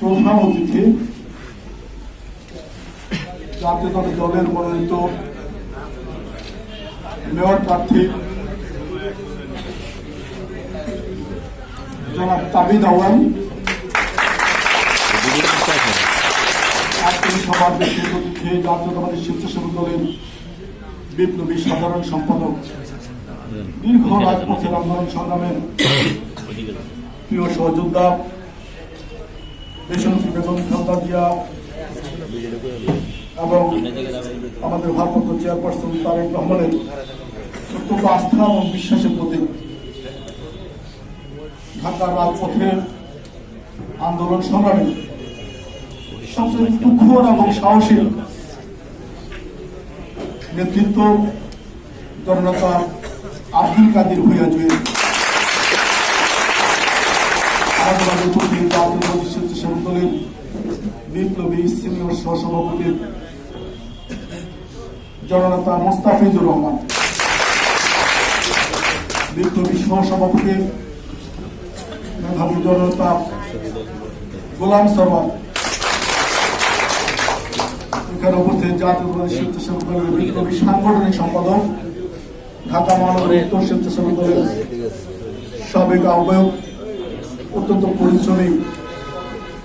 প্রধান অতিথি জাতীয়তাবাদী দলের মনোনীত মেয়র প্রার্থী, জনাব তাবিদ আওয়ান আজকের সভার বিশেষ অতিথি জাতীয়তাবাদী স্বেচ্ছাসেবক দলের বিপ্লবী সাধারণ সম্পাদক, দীর্ঘ রাজপথের আন্দোলন সংগ্রামের প্রিয় সহযোদ্ধা এবং আমাদের ভারপ্রাপ্ত চেয়ারপারসন তারেক রহমানের আস্থা এবং বিশ্বাসের ঢাকার রাজপথের আন্দোলন সংগ্রামে সবচেয়ে তুখর এবং সাহসী নেতৃত্ব জননেতা আব্দুল কাদের ভূঁইয়া জুয়েল। আমাদের স্বেচ্ছাসেবক দলের বিপ্লবী সিনিয়র সহসভাপতি জননেতা মোস্তাফিজুর রহমান। বিপ্লবী সহসভাপতি মেধাবী জননেতা গোলাম সরওয়ার। এখানে উপস্থিত জাতীয় স্বেচ্ছাসেবক দলের বিপ্লবী সাংগঠনিক সম্পাদক, ঢাকা মহানগর উত্তর স্বেচ্ছাসেবক দলের সাবেক আহ্বায়ক, অত্যন্ত পরিশ্রমী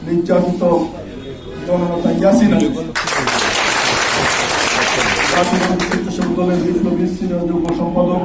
নির্যাতিত জনতা ইয়াসিন আলী। বিপ্লবী যুগ্ম সম্পাদক